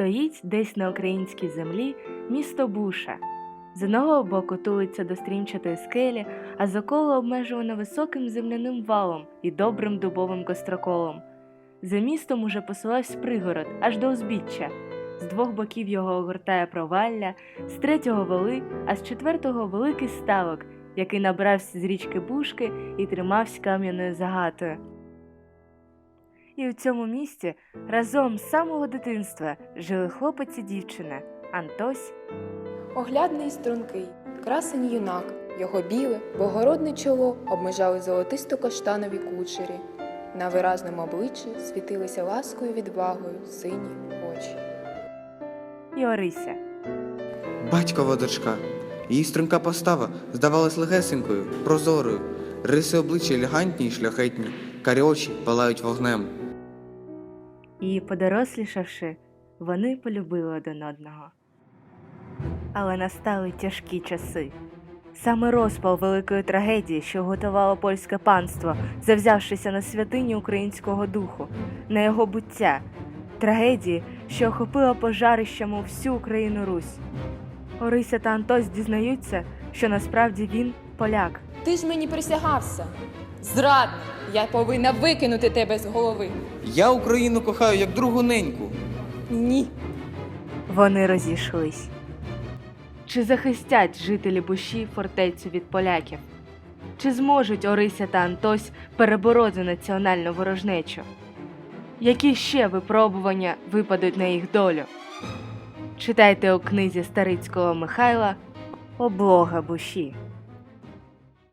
Стоїть десь на українській землі місто Буша. З одного боку тулиться до стрімчатої скелі, а з околу обмежувано високим земляним валом і добрим дубовим костроколом. За містом уже посилався пригород аж до узбіччя. З двох боків його огортає провалля, з третього воли, а з четвертого великий ставок, який набрався з річки Бушки і тримався кам'яною загатою. І у цьому місті разом з самого дитинства жили хлопець і дівчина Антось Оглядний і стрункий, красень юнак, його біле, богородне чоло обмежали золотисто-каштанові кучері. На виразному обличчі світилися ласкою відвагою сині очі. і Орися. Батькова дочка. Її струнка постава здавалась легесенькою, прозорою. Риси обличчя елегантні й шляхетні, карі очі палають вогнем. І, подорослішавши, вони полюбили один одного. Але настали тяжкі часи. Саме розпал великої трагедії, що готувало польське панство, завзявшися на святині українського духу, на його буття, трагедії, що охопила пожарищами всю Україну Русь. Орися та Антось дізнаються, що насправді він поляк. Ти ж мені присягався. Зрадник! Я повинна викинути тебе з голови. Я Україну кохаю як другу неньку. Ні. Вони розійшлись. Чи захистять жителі Буші фортецю від поляків? Чи зможуть Орися та Антось перебороти національну ворожнечу? Які ще випробування випадуть на їх долю? Читайте у книзі Старицького Михайла Облога Буші.